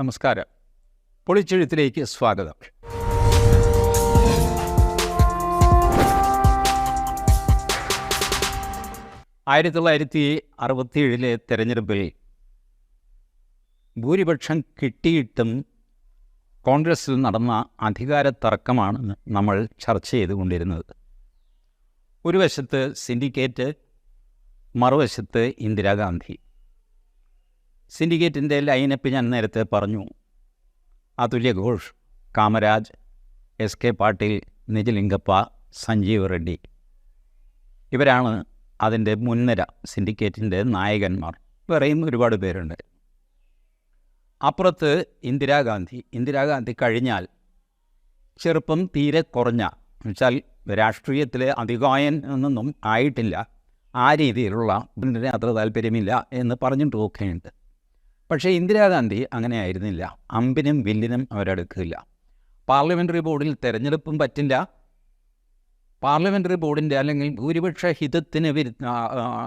നമസ്കാരം. പൊളിച്ചെഴുത്തിലേക്ക് സ്വാഗതം. ആയിരത്തി തൊള്ളായിരത്തി അറുപത്തിയേഴിലെ തെരഞ്ഞെടുപ്പിൽ ഭൂരിപക്ഷം കിട്ടിയിട്ടും കോൺഗ്രസിൽ നടന്ന അധികാര തർക്കമാണ് നമ്മൾ ചർച്ച ചെയ്തുകൊണ്ടിരുന്നത്. ഒരു വശത്ത് സിൻഡിക്കേറ്റ് മറുവശത്ത് ഇന്ദിരാഗാന്ധി. സിൻഡിക്കേറ്റിന്റെ ലൈനപ്പ് ഞാൻ നേരത്തെ പറഞ്ഞു. Atulya Ghosh Kamaraj S K Patil Nijalingappa Sanjeev Reddy. ഇവരാണ് അതിന്റെ മുൻനിര സിൻഡിക്കേറ്റിന്റെ നായകന്മാർ. വേറെയും ഒരുപാട് പേരുണ്ട്. അപ്പുറത്ത് ഇന്ദിരാഗാന്ധി. ഇന്ദിരാഗാന്ധി കഴിഞ്ഞാൽ ചെറുപ്പം തീരെ കുറഞ്ഞ എന്നുവെച്ചാൽ രാഷ്ട്രീയത്തിലെ അധികായൻ എന്നൊന്നും ആയിട്ടില്ല. ആ രീതിയിലുള്ള അത്ര താല്പര്യമില്ല എന്ന് പറഞ്ഞിട്ട് ഒക്കെയുണ്ട് പക്ഷേ ഇന്ദിരാഗാന്ധി അങ്ങനെ ആയിരുന്നില്ല. അമ്പിനും വില്ലിനും അവരെടുക്കില്ല. പാർലമെന്ററി ബോർഡിൽ തെരഞ്ഞെടുപ്പും പറ്റില്ല. പാർലമെന്ററി ബോർഡിന്റെ അല്ലെങ്കിൽ ഭൂരിപക്ഷ ഹിതത്തിന് വിരു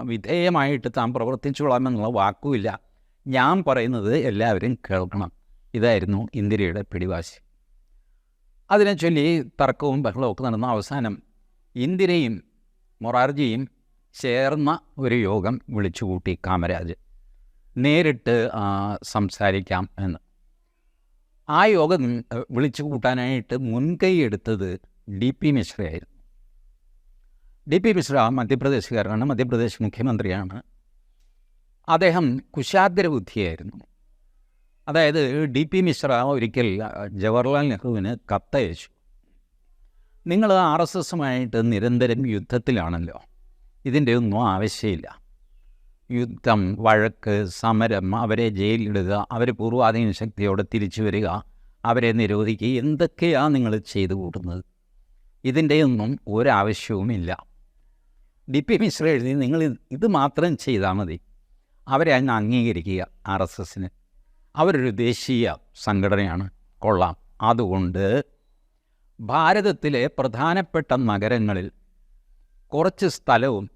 വിധേയമായിട്ട് താൻ പ്രവർത്തിച്ചോളാമെന്നുള്ള വാക്കുമില്ല. ഞാൻ പറയുന്നത് എല്ലാവരും കേൾക്കണം. ഇതായിരുന്നു ഇന്ദിരയുടെ പിടിവാശി. അതിനെ ചൊല്ലി തർക്കവും ബഹളവും ഒക്കെ നടന്ന അവസാനം ഇന്ദിരയും മൊറാർജിയും ചേർന്ന ഒരു യോഗം വിളിച്ചുകൂട്ടി കാമരാജ്. നേരിട്ട് സംസാരിക്കാം എന്ന്. ആ യോഗം വിളിച്ചു കൂട്ടാനായിട്ട് മുൻകൈ എടുത്തത് ഡി പി മിശ്രയായിരുന്നു ഡി പി മിശ്ര മധ്യപ്രദേശുകാരനാണ് മധ്യപ്രദേശ് മുഖ്യമന്ത്രിയാണ്. അദ്ദേഹം കുശാഗ്ര ബുദ്ധിയായിരുന്നു അതായത് ഡി പി മിശ്ര ഒരിക്കൽ ജവഹർലാൽ നെഹ്റുവിന് കത്തയച്ചു. നിങ്ങൾ ആർ എസ് എസുമായിട്ട് നിരന്തരം യുദ്ധത്തിലാണല്ലോ. ഇതിന്റെ ഒന്നും ആവശ്യമില്ല. യുദ്ധം വഴക്ക് സമരം അവരെ ജയിലിടുക അവർ പൂർവാധീന ശക്തിയോടെ തിരിച്ചു വരിക അവരെ നിരോധിക്കുക എന്തൊക്കെയാണ് നിങ്ങൾ ചെയ്തു കൂട്ടുന്നത്? ഇതിന്റെയൊന്നും ഒരാവശ്യവുമില്ല. ഡി പി മിശ്ര എഴുതി നിങ്ങൾ ഇത് മാത്രം ചെയ്താൽ മതി. അവരെ അതിനെ അംഗീകരിക്കുക ആർ എസ് എസിന്. അവരൊരു ദേശീയ സംഘടനയാണ്. കൊള്ളാം. അതുകൊണ്ട് ഭാരതത്തിലെ പ്രധാനപ്പെട്ട നഗരങ്ങളിൽ കുറച്ച് സ്ഥലവും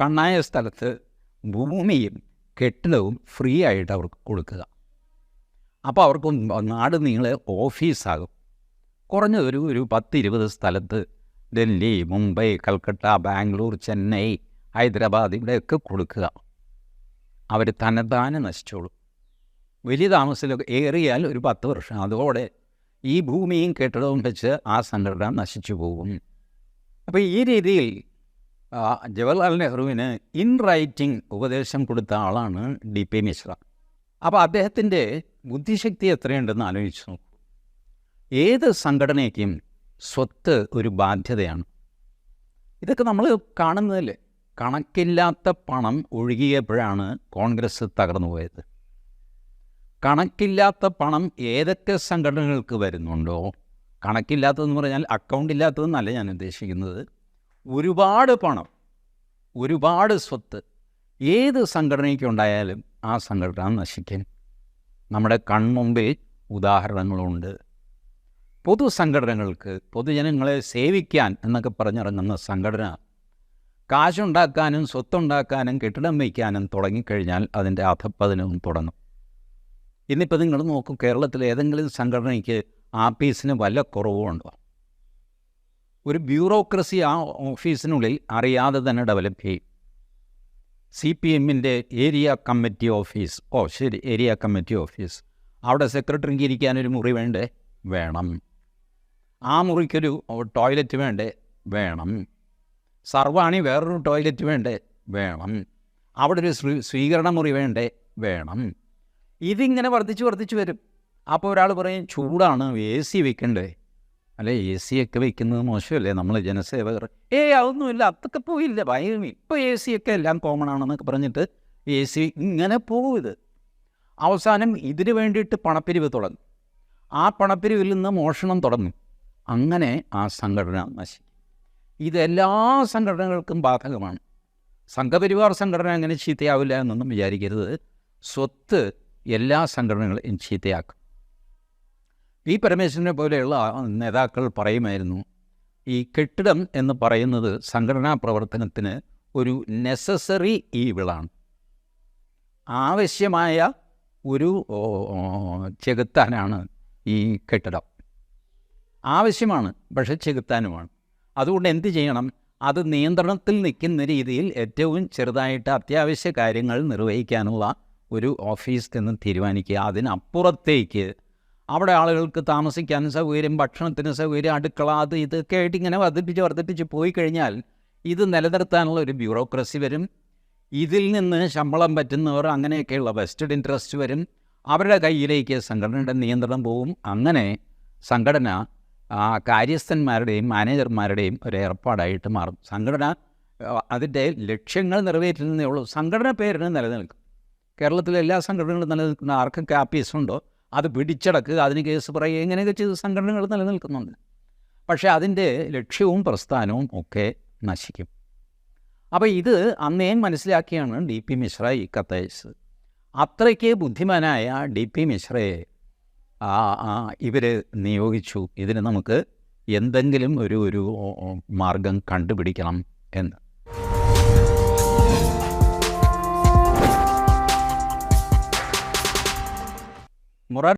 കണ്ണായ സ്ഥലത്ത് ഭൂമിയും കെട്ടിടവും ഫ്രീ ആയിട്ട് അവർക്ക് കൊടുക്കുക. അപ്പോൾ അവർക്ക് നാട് നീളെ ഓഫീസാകും കുറഞ്ഞതൊരു ഒരു പത്ത് ഇരുപത് സ്ഥലത്ത് ഡൽഹി മുംബൈ കൽക്കട്ട ബാംഗ്ലൂർ ചെന്നൈ ഹൈദരാബാദ് ഇവിടെയൊക്കെ കൊടുക്കുക. അവർ തന്നെത്താനെ നശിച്ചോളും. വലിയ താമസത്തിലൊക്കെ ഏറിയാൽ ഒരു പത്ത് വർഷം. അതോടെ ഈ ഭൂമിയും കെട്ടിടവും വെച്ച് ആ സംഘടന നശിച്ചു പോകും. അപ്പോൾ ഈ രീതിയിൽ ജവഹർലാൽ നെഹ്റുവിന് ഇൻ റൈറ്റിംഗ് ഉപദേശം കൊടുത്ത ആളാണ് ഡി പി മിശ്ര. അപ്പോൾ അദ്ദേഹത്തിന്റെ ബുദ്ധിശക്തി എത്രയുണ്ടെന്ന് ആലോചിച്ചു നോക്കൂ. ഏത് സംഘടനയ്ക്കും സ്വത്ത് ഒരു ബാധ്യതയാണ്. ഇതൊക്കെ നമ്മൾ കാണുന്നതല്ലേ? കണക്കില്ലാത്ത പണം ഒഴുകിയപ്പോഴാണ് കോൺഗ്രസ് തകർന്നു പോയത്. കണക്കില്ലാത്ത പണം ഏതൊക്കെ സംഘടനകൾക്ക് വരുന്നുണ്ടോ? കണക്കില്ലാത്തതെന്ന് പറഞ്ഞാൽ അക്കൗണ്ട് ഇല്ലാത്തതെന്നല്ല ഞാൻ ഉദ്ദേശിക്കുന്നത്. ഒരുപാട് പണം ഒരുപാട് സ്വത്ത് ഏത് സംഘടനയ്ക്കുണ്ടായാലും ആ സംഘടന നശിക്കും. നമ്മുടെ കൺമുമ്പിൽ ഉദാഹരണങ്ങളുണ്ട്. പൊതുസംഘടനകൾക്ക് പൊതുജനങ്ങളെ സേവിക്കാൻ എന്നൊക്കെ പറഞ്ഞിറങ്ങുന്ന സംഘടന കാശുണ്ടാക്കാനും സ്വത്തുണ്ടാക്കാനും കെട്ടിടം വയ്ക്കാനും തുടങ്ങിക്കഴിഞ്ഞാൽ അതിന്റെ അധപ്പതനവും തുടങ്ങും. ഇന്നിപ്പോൾ നിങ്ങൾ നോക്കൂ കേരളത്തിലെ ഏതെങ്കിലും സംഘടനയ്ക്ക് ആപ്പീസിന് വല്ല കുറവുമുണ്ടോ ഒരു ബ്യൂറോക്രസി ആ ഓഫീസിനുള്ളിൽ അറിയാതെ തന്നെ ഡെവലപ്പ് ചെയ്യും. സി പി എമ്മിന്റെ ഏരിയ കമ്മിറ്റി ഓഫീസ് ഓ ശരി ഏരിയ കമ്മിറ്റി ഓഫീസ് അവിടെ സെക്രട്ടറിക്ക് ഇരിക്കാനൊരു മുറി വേണ്ടേ? വേണം. ആ മുറിക്കൊരു ടോയ്ലറ്റ് വേണ്ടേ? വേണം. സർവാണി വേറൊരു ടോയ്ലറ്റ് വേണ്ടേ? വേണം. അവിടെ ഒരു സ്വീ- സ്വീകരണ മുറി വേണ്ടേ? വേണം. ഇതിങ്ങനെ വർദ്ധിച്ച് വർദ്ധിച്ച് വരും. അപ്പോൾ ഒരാൾ പറയും ചൂടാണ് എ സി വെക്കണ്ടേ? അല്ലെ എ സി ഒക്കെ വെക്കുന്നത് മോശമല്ലേ? നമ്മൾ ജനസേവകർ. ഏയ് അതൊന്നുമില്ല. അതൊക്കെ പോയില്ല? ഭയം ഇപ്പോൾ എ സി ഒക്കെ എല്ലാം കോമൺ ആണെന്നൊക്കെ പറഞ്ഞിട്ട് എ സി ഇങ്ങനെ പോകും അവസാനം ഇതിന് വേണ്ടിയിട്ട് പണപ്പിരിവ് തുടങ്ങും. ആ പണപ്പിരിവിൽ നിന്ന് മോഷണം തുടങ്ങും. അങ്ങനെ ആ സംഘടന നശിക്കും. ഇതെല്ലാ സംഘടനകൾക്കും ബാധകമാണ്. സംഘപരിവാർ സംഘടന അങ്ങനെ ചീത്തയാവില്ല എന്നൊന്നും വിചാരിക്കരുത്. സ്വത്ത് എല്ലാ സംഘടനകളും ചീത്തയാക്കും. പി പരമേശ്വരനെ പോലെയുള്ള നേതാക്കൾ പറയുമായിരുന്നു ഈ കെട്ടിടം എന്ന് പറയുന്നത് സംഘടനാ പ്രവർത്തനത്തിന് ഒരു നെസസറി ഈവിളാണ് ആവശ്യമായ ഒരു ചെകുത്താനാണ് ഈ കെട്ടിടം. ആവശ്യമാണ് പക്ഷെ ചെകുത്താനുമാണ്. അതുകൊണ്ട് എന്ത് ചെയ്യണം? അത് നിയന്ത്രണത്തിൽ നിൽക്കുന്ന രീതിയിൽ ഏറ്റവും ചെറുതായിട്ട് അത്യാവശ്യ കാര്യങ്ങൾ നിർവഹിക്കാനുള്ള ഒരു ഓഫീസ് എന്ന് തീരുമാനിക്കുക. അതിനപ്പുറത്തേക്ക് അവിടെ ആളുകൾക്ക് താമസിക്കാൻ സൗകര്യം ഭക്ഷണത്തിന് സൗകര്യം അടുക്കള അത് ഇതൊക്കെ ആയിട്ട് ഇങ്ങനെ വർദ്ധിപ്പിച്ച് വർദ്ധിപ്പിച്ച് പോയി കഴിഞ്ഞാൽ ഇത് നിലനിർത്താനുള്ള ഒരു ബ്യൂറോക്രസി വരും. ഇതിൽ നിന്ന് ശമ്പളം പറ്റുന്നവർ അങ്ങനെയൊക്കെയുള്ള വെസ്റ്റഡ് ഇൻട്രസ്റ്റ് വരും. അവരുടെ കയ്യിലേക്ക് സംഘടനയുടെ നിയന്ത്രണം പോവും. അങ്ങനെ സംഘടന കാര്യസ്ഥന്മാരുടെയും മാനേജർമാരുടെയും ഒരു ഏർപ്പാടായിട്ട് മാറും. സംഘടന അതിന്റെ ലക്ഷ്യങ്ങൾ നിറവേറ്റുന്നതേ ഉള്ളൂ. സംഘടന പേരിന് നിലനിൽക്കും. കേരളത്തിലെ എല്ലാ സംഘടനകളും നിലനിൽക്കുന്ന ആർക്കൊക്കെ ആപ്പീസുണ്ടോ അത് പിടിച്ചടക്കുക അതിന് കേസ് പറയുക ഇങ്ങനെയൊക്കെ ചെയ്ത് സംഘടനകൾ നിലനിൽക്കുന്നുണ്ട്. പക്ഷേ അതിന്റെ ലക്ഷ്യവും പ്രസ്ഥാനവും ഒക്കെ നശിക്കും. അപ്പോൾ ഇത് അന്നേ മനസ്സിലാക്കിയാണ് ഡി പി മിശ്ര ഈ കത്തയച്ചത് അത്രയ്ക്ക് ബുദ്ധിമാനായ ഡി പി മിശ്രയെ ഇവർ നിയോഗിച്ചു. ഇതിന് നമുക്ക് എന്തെങ്കിലും ഒരു ഒരു മാർഗം കണ്ടുപിടിക്കണം എന്ന്. morar